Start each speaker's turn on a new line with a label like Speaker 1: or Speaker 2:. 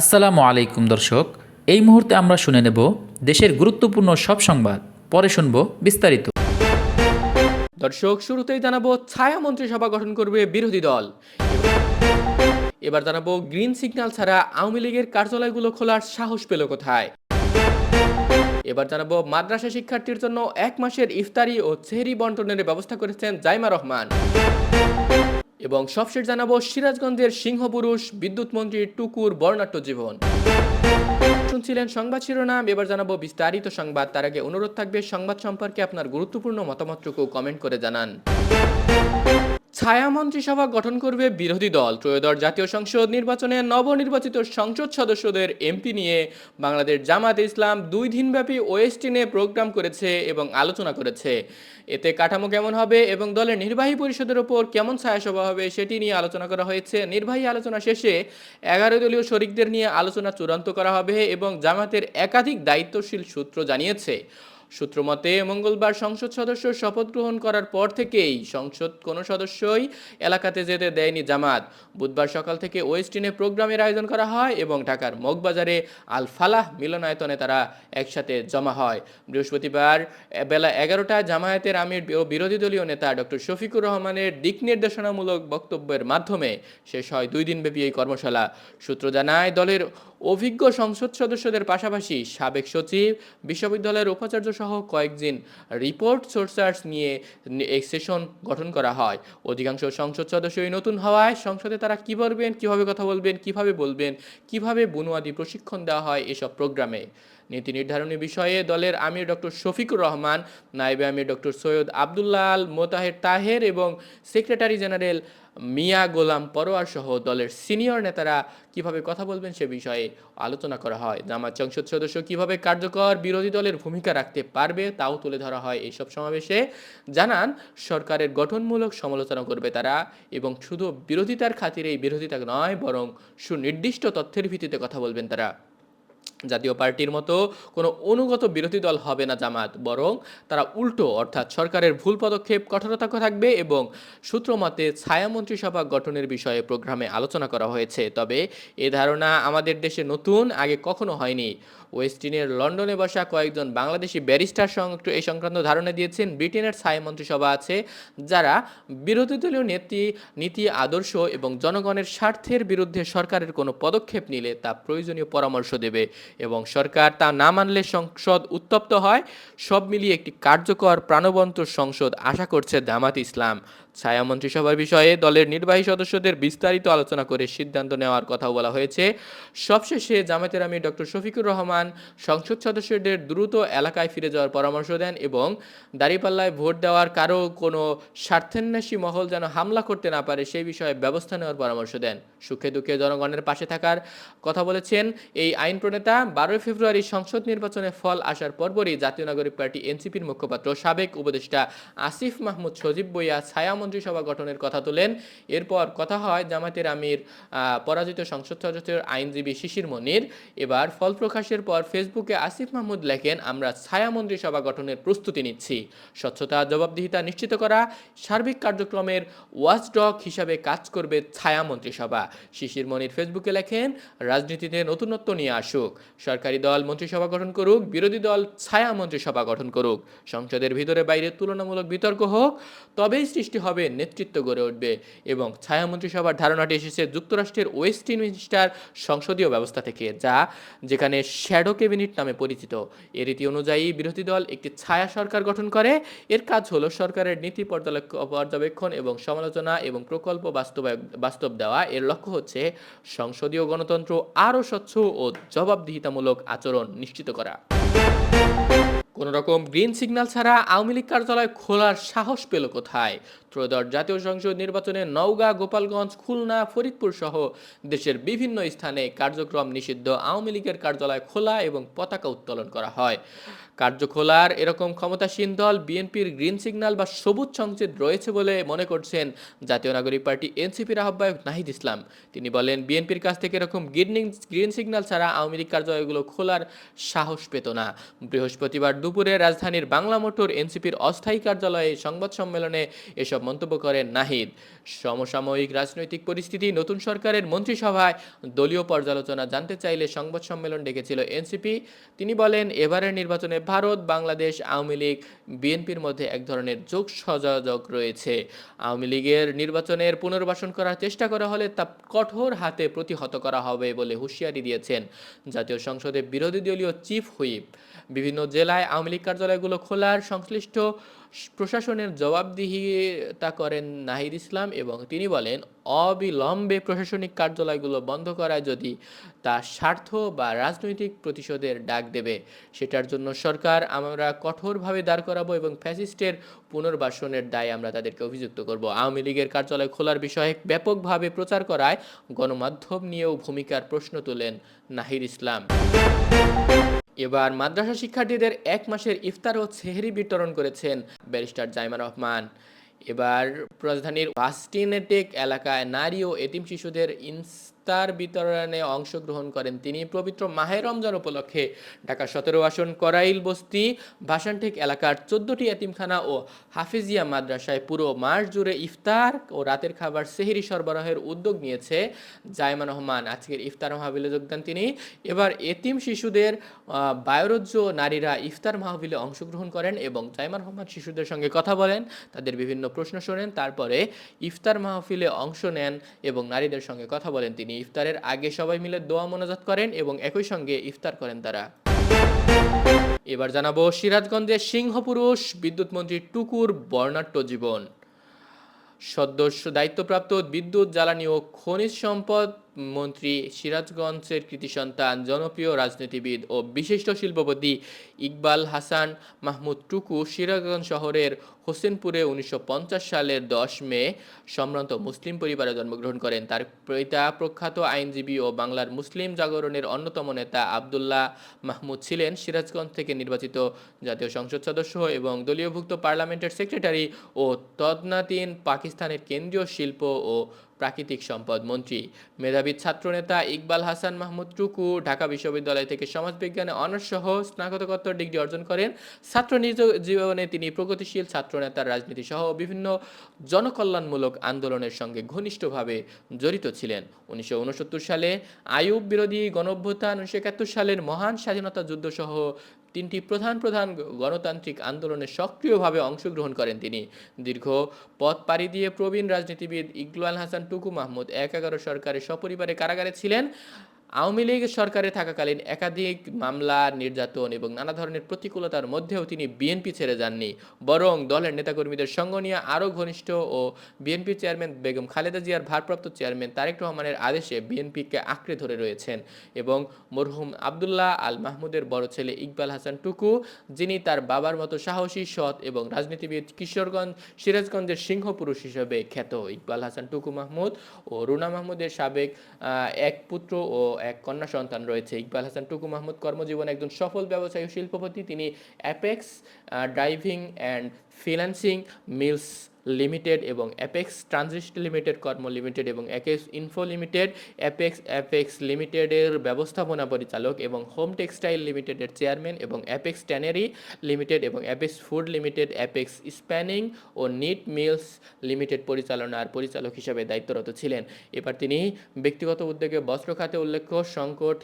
Speaker 1: আসসালামু আলাইকুম, দর্শক। এই মুহূর্তে আমরা শুনে নেব দেশের গুরুত্বপূর্ণ সব সংবাদ। পরে শুনব বিস্তারিত।
Speaker 2: দর্শক, শুরুতেই জানাব ছায়া মন্ত্রিসভা গঠন করবে বিরোধী দল। এবার জানাব গ্রিন সিগন্যাল ছাড়া আওয়ামী লীগের কার্যালয়গুলো খোলার সাহস পেল কোথায়? এবার জানাব মাদ্রাসা শিক্ষার্থীর জন্য এক মাসের ইফতারি ও চেহারি বন্টনের ব্যবস্থা করেছেন জাইমা রহমান। এবং সবশেষ জানাব সিরাজগঞ্জের সিংহপুরুষ বিদ্যুৎ মন্ত্রী টুকুর বর্ণাট্য জীবন। শুনছিলেন সংবাদ শিরোনাম, এবার জানাব বিস্তারিত সংবাদ। তার আগে অনুরোধ থাকবে, সংবাদ সম্পর্কে আপনার গুরুত্বপূর্ণ মতামতটুকু কমেন্ট করে জানান। ছায়া মন্ত্রিসভা গঠন করবে বিরোধী দল। ত্রয়োদশ জাতীয় সংসদ নির্বাচনে নবনির্বাচিত সংসদ সদস্যদের এমপি নিয়ে বাংলাদেশ জামাত ইসলাম দুই দিনব্যাপী ওয়েস্টিনে প্রোগ্রাম করেছে এবং আলোচনা করেছে। এতে কাঠামো কেমন হবে এবং দলের নির্বাহী পরিষদের ওপর কেমন ছায়াসভা হবে সেটি নিয়ে আলোচনা করা হয়েছে। নির্বাহী আলোচনা শেষে এগারো দলীয় শরিকদের নিয়ে আলোচনা চূড়ান্ত করা হবে এবং জামাতের একাধিক দায়িত্বশীল সূত্র জানিয়েছে। সূত্রমতে মঙ্গলবার সংসদ সদস্য শপথ গ্রহণ করার পর থেকেই সংসদ কোনো সদস্যই এলাকাতে যেতে দেয়নি জামাত। বুধবার সকাল থেকে ওয়েস্টিনে প্রোগ্রামের আয়োজন করা হয় এবং ঢাকার মগবাজারে আল ফালাহ মিলনায়তনে তারা একসাথে জমা হয়। বৃহস্পতিবার বেলা এগারোটায় জামায়াতের আমির ও বিরোধী দলীয় নেতা ডক্টর শফিকুর রহমানের দিক নির্দেশনামূলক বক্তব্যের মাধ্যমে শেষ হয় দুই দিনব্যাপী এই কর্মশালা। সূত্র জানায়, দলের অভিজ্ঞ সংসদ সদস্যদের পাশাপাশি সাবেক সচিব, বিশ্ববিদ্যালয়ের উপাচার্য সহ কয়েকজন রিপোর্ট সোর্সার্স নিয়ে এই সেশন গঠন করা হয়। অধিকাংশ সংসদ সদস্যই নতুন হওয়ায় সংসদে তারা কি বলবেন, কীভাবে কথা বলবেন, কীভাবে বলবেন, কীভাবে বুনুয়াদি প্রশিক্ষণ দেওয়া হয় এসব প্রোগ্রামে নীতি নির্ধারণী বিষয়ে দলের আমির ডক্টর শফিকুর রহমান নাইবে আমির ডক্টর সৈয়দ আবদুল্লাহ আল মোতাহের তাহের এবং সেক্রেটারি জেনারেল মিয়া গোলাম পরোয়ার সহ দলের সিনিয়র নেতারা কীভাবে কথা বলবেন সে বিষয়ে আলোচনা করা হয়। জামাত সংসদ সদস্য কীভাবে কার্যকর বিরোধী দলের ভূমিকা রাখতে পারবে তাও তুলে ধরা হয় এইসব সমাবেশে। জানান, সরকারের গঠনমূলক সমালোচনা করবে তারা এবং শুধু বিরোধিতার খাতিরেই বিরোধিতা নয়, বরং সুনির্দিষ্ট তথ্যের ভিত্তিতে কথা বলবেন তারা। জাতীয় পার্টির মতো কোনো অনুগত বিরোধী দল হবে না জামাত, বরং তারা উল্টো, অর্থাৎ সরকারের ভুল পদক্ষেপ কঠোরতা থাকবে এবং সূত্রমতে ছায়া মন্ত্রিসভা গঠনের বিষয়ে প্রোগ্রামে আলোচনা করা হয়েছে। তবে এ ধারণা আমাদের দেশে নতুন, আগে কখনো হয়নি। ওয়েস্টিনের লন্ডনে বসা কয়েকজন বাংলাদেশি ব্যারিস্টার এই সংক্রান্ত ধারণা দিয়েছেন ব্রিটেনের ছায়া মন্ত্রিসভা আছে, যারা বিরোধী দলীয় নীতি নীতি, আদর্শ এবং জনগণের স্বার্থের বিরুদ্ধে সরকারের কোনো পদক্ষেপ নিলে তা প্রয়োজনীয় পরামর্শ দেবে। এবং সরকার তা না মানলে সংসদ উত্তপ্ত হয়। সব মিলিয়ে একটি কার্যকর প্রাণবন্ত সংসদ আশা করছে জামাত ইসলাম। ছায়া মন্ত্রিসভার বিষয়ে দলের নির্বাহী সদস্যদের বিস্তারিত আলোচনা করে সিদ্ধান্ত নেওয়ার কথাও বলা হয়েছে। সবশেষে জামাতের আমি ডক্টর শফিকুর রহমান সংসদ সদস্যদের দ্রুত এলাকায় ফিরে যাওয়ার পরামর্শ দেন এবং দাঁড়িপাল্লায় ভোট দেওয়ার কারও কোনো স্বার্থান্বেষী মহল যেন হামলা করতে না পারে সেই বিষয়ে ব্যবস্থা নেওয়ার পরামর্শ দেন। সুখে দুঃখে জনগণের পাশে থাকার কথা বলেছেন এই আইন প্রণেতা। বারোই ফেব্রুয়ারি সংসদ নির্বাচনে ফল আসার পরপরই জাতীয় নাগরিক পার্টি এনসিপির মুখপাত্র সাবেক উপদেষ্টা আসিফ মাহমুদ সজীব বইয়া ছায়া মন্ত্রিসভা গঠনের কথা তোলেন। এরপর কথা হয় জামাতের আমির পরাজিত সংসদ সদস্যের আইনজীবী শিশির মনির। এবার ফল প্রকাশের পর ফেসবুকে আসিফ মাহমুদ লেখেন, আমরা ছায়া মন্ত্রিসভা গঠনের প্রস্তুতি নিচ্ছি। স্বচ্ছতা, জবাবদিহিতা নিশ্চিত করা, সার্বিক কার্যক্রমের ওয়াচডগ হিসাবে কাজ করবে ছায়া মন্ত্রিসভা শিশির মনির ফেসবুকে লেখেন, রাজনীতিতে নতুনত্ব নিয়ে আসুক। সরকারি দল মন্ত্রিসভা গঠন করুক, বিরোধী দল ছায়া মন্ত্রিসভা গঠন করুক। সংসদের ভিতরে বাইরে তুলনামূলক বিতর্ক হোক, তবেই সৃষ্টি হবে নেতৃত্ব গড়ে উঠবে এবং ছায়া মন্ত্রিসভার ধারণাটি এসেছে যুক্তরাষ্ট্রের ওয়েস্ট ওয়েস্টমিনস্টার সংসদীয় ব্যবস্থা থেকে, যা যেখানে শ্যাডো ক্যাবিনেট নামে পরিচিত। এর রীতি অনুযায়ী বিরোধী দল একটি ছায়া সরকার গঠন করে। এর কাজ হলো সরকারের নীতি পর্যবেক্ষ- পর্যবেক্ষণ এবং সমালোচনা এবং প্রকল্প বাস্তবায় বাস্তব দেওয়া। এর লক্ষ্য হচ্ছে সংসদীয় গণতন্ত্র আরও স্বচ্ছ ও জবাবদিহিতামূলক আচরণ নিশ্চিত করা। কোন রকম গ্রিন সিগন্যাল ছাড়া আওয়ামী লীগ কার্যালয় খোলার সাহস পেল কোথায়? ত্রয়োদশ জাতীয় সংসদ নির্বাচনে নওগাঁ, গোপালগঞ্জ, খুলনা, ফরিদপুর সহ দেশের বিভিন্ন স্থানে কার্যক্রম নিষিদ্ধ আওয়ামী লীগের কার্যালয় খোলা এবং পতাকা উত্তোলন করা হয়। কার্য খোলার এরকম ক্ষমতাসীন দল বিএনপির গ্রিন সিগন্যাল বা সবুজ সংকেত রয়েছে বলে মনে করছেন জাতীয় নাগরিক পার্টি এনসিপির আহ্বায়ক নাহিদ ইসলাম। তিনি বলেন, বিএনপির কাছ থেকে এরকম গ্রিন গ্রিন সিগন্যাল ছাড়া আওয়ামী লীগ কার্যালয়গুলো খোলার সাহস পেত না। বৃহস্পতিবার দুপুরে রাজধানীর বাংলা মোটর এনসিপির অস্থায়ী কার্যালয়ে সংবাদ সম্মেলনে এসব মন্তব্য করেন নাহিদ। সমসাময়িক রাজনৈতিক পরিস্থিতি, নতুন সরকারের মন্ত্রিসভায় দলীয় পর্যালোচনা জানতে চাইলে সংবাদ সম্মেলন ডেকেছিল এনসিপি। তিনি বলেন, এবারের নির্বাচনে ভারত, বাংলাদেশ, আওয়ামী লীগ, বিএনপির মধ্যে এক ধরনের যোগ সহযোগ রয়েছে। আওয়ামী লীগের নির্বাচনের পুনর্বাসন করার চেষ্টা করা হলে তা কঠোর হাতে প্রতিহত করা হবে বলে হুঁশিয়ারি দিয়েছেন জাতীয় সংসদে বিরোধী দলীয় চিফ হুইপ। বিভিন্ন জেলায় আওয়ামী লীগ কার্যালয়গুলো খোলার সংশ্লিষ্ট প্রশাসনের জবাবদিহিতা করেন নাহিদ ইসলাম এবং তিনি বলেন, অবিলম্বে প্রশাসনিক কার্যালয়গুলো বন্ধ করায় যদি তা স্বার্থ বা রাজনৈতিক প্রতিশোধের ডাক দেবে, সেটার জন্য সরকার আমরা কঠোরভাবে দাঁড় করাবো এবং ফ্যাসিস্টের পুনর্বাসনের দায়ে আমরা তাদেরকে অভিযুক্ত করব। আওয়ামী লীগের কার্যালয় খোলার বিষয়ে ব্যাপকভাবে প্রচার করায় গণমাধ্যম নিয়েও ভূমিকার প্রশ্ন তোলেন নাহির ইসলাম। এবার মাদ্রাসা শিক্ষার্থীদের এক মাসের ইফতার ও সেহরি বিতরণ করেছেন ব্যারিস্টার জাইমা রহমান। এবার রাজধানীর বাস্টিনেটেক এলাকায় নারী ও এতিম শিশুদের ইফতার বিতরণে অংশগ্রহণ করেন তিনি। পবিত্র মাহে রমজান উপলক্ষে ঢাকা সতেরো আসন করাইল বস্তি ভাসানটেক এলাকার চোদ্দটি এতিমখানা ও হাফিজিয়া মাদ্রাসায় পুরো মাস জুড়ে ইফতার ও রাতের খাবার সেহরি সরবরাহের উদ্যোগ নিয়েছে জায়মান রহমান। আজকের ইফতার মাহবিলে যোগদান তিনি। এবার এতিম শিশুদের আহ, নারীরা ইফতার মাহবিলে অংশগ্রহণ করেন এবং জাইমান রহমান শিশুদের সঙ্গে কথা বলেন তাদের বিভিন্ন প্রশ্ন শোনেন তারপরে ইফতার মাহফিলে অংশ নেন এবং নারীদের সঙ্গে কথা বলেন তিনি। ইফতারের আগে সবাই মিলে দোয়া মোনাজাত করেন এবং একই সঙ্গে ইফতার করেন তারা। এবার জানাব সিরাজগঞ্জের সিংহপুরুষ বিদ্যুৎ মন্ত্রী টুকুর বর্ণাঢ্য জীবন। সদস্য দায়িত্বপ্রাপ্ত বিদ্যুৎ, জ্বালানি ও খনিজ সম্পদ মন্ত্রী সিরাজগঞ্জের কৃতি সন্তান, জনপ্রিয় রাজনীতিবিদ ও বিশিষ্ট শিল্পপতি ইকবাল হাসান মাহমুদ টুকু সিরাজগঞ্জ শহরের হোসেনপুরে উনিশশো পঞ্চাশ সালের দশ মে সম্ভ্রান্ত মুসলিম পরিবারে জন্মগ্রহণ করেন। তার পিতা প্রখ্যাত আইনজীবী ও বাংলার মুসলিম জাগরণের অন্যতম নেতা আবদুল্লাহ মাহমুদ ছিলেন সিরাজগঞ্জ থেকে নির্বাচিত জাতীয় সংসদ সদস্য এবং দলীয়ভুক্ত পার্লামেন্টের সেক্রেটারি ও তদনাতীন পাকিস্তানের কেন্দ্রীয় শিল্প ও প্রাকৃতিক সম্পদ মন্ত্রী। মেধাবী ছাত্রনেতা ইকবাল হাসান মাহমুদ টুকু ঢাকা বিশ্ববিদ্যালয় থেকে সমাজবিজ্ঞানে অনার্স সহ স্নাতকোত্তর ডিগ্রি অর্জন করেন। ছাত্র নিজ জীবনে তিনি প্রগতিশীল ছাত্রনেতার রাজনীতি সহ বিভিন্ন জনকল্যাণমূলক আন্দোলনের সঙ্গে ঘনিষ্ঠভাবে জড়িত ছিলেন। উনিশশো উনসত্তর সালে আয়ুব বিরোধী গণঅভ্যুত্থান, উনিশশো সালের মহান স্বাধীনতা যুদ্ধ সহ তিনটি প্রধান প্রধান গণতান্ত্রিক আন্দোলনে সক্রিয়ভাবে অংশগ্রহণ করেন তিনি। দীর্ঘ পথ পাড়ি দিয়ে প্রবীণ রাজনীতিবিদ ইকবাল হাসান টুকু মাহমুদ এক এগারো সরকারের সপরিবারে কারাগারে ছিলেন। আওয়ামী লীগ সরকারে থাকাকালীন একাধিক মামলা, নির্যাতন এবং নানা ধরনের প্রতিকূলতার মধ্যেও তিনি বিএনপি ছেড়ে যাননি। বরং দলের নেতাকর্মীদের সঙ্গ নিয়ে আরও ঘনিষ্ঠ ও বিএনপি চেয়ারম্যান বেগম খালেদা জিয়ার ভারপ্রাপ্ত চেয়ারম্যান তারেক রহমানের আদেশে বিএনপিকে আঁকড়ে ধরে রয়েছেন এবং মরহুম আবদুল্লাহ আল মাহমুদের বড় ছেলে ইকবাল হাসান টুকু, যিনি তার বাবার মতো সাহসী, সৎ এবং রাজনীতিবিদ কিশোরগঞ্জ, সিরাজগঞ্জের সিংহপুরুষ হিসেবে খ্যাত ইকবাল হাসান টুকু মাহমুদ ও রুনা মাহমুদের সাবেক এক পুত্র ও এক কন্যা সন্তান রয়েছে। ইকবাল হাসান, টুকু মাহমুদ কর্মজীবন একজন সফল ব্যবসায়ী শিল্পপতি। তিনি Apex driving and financing mills limited এবং অ্যাপেক্স, ট্রানজিস্ট লিমিটেড, কর্ম লিমিটেড এবং Apex info limited, Apex Apex লিমিটেডের ব্যবস্থাপনা পরিচালক এবং হোম টেক্সটাইল লিমিটেডের চেয়ারম্যান এবং অ্যাপেক্স ট্যানারি লিমিটেড এবং Apex food limited, Apex spinning ও নিট মিলস লিমিটেড পরিচালনার পরিচালক হিসেবে দায়িত্বরত ছিলেন। এবার তিনি ব্যক্তিগত উদ্যোগে বস্ত্র খাতে উল্লেখ্য সংকট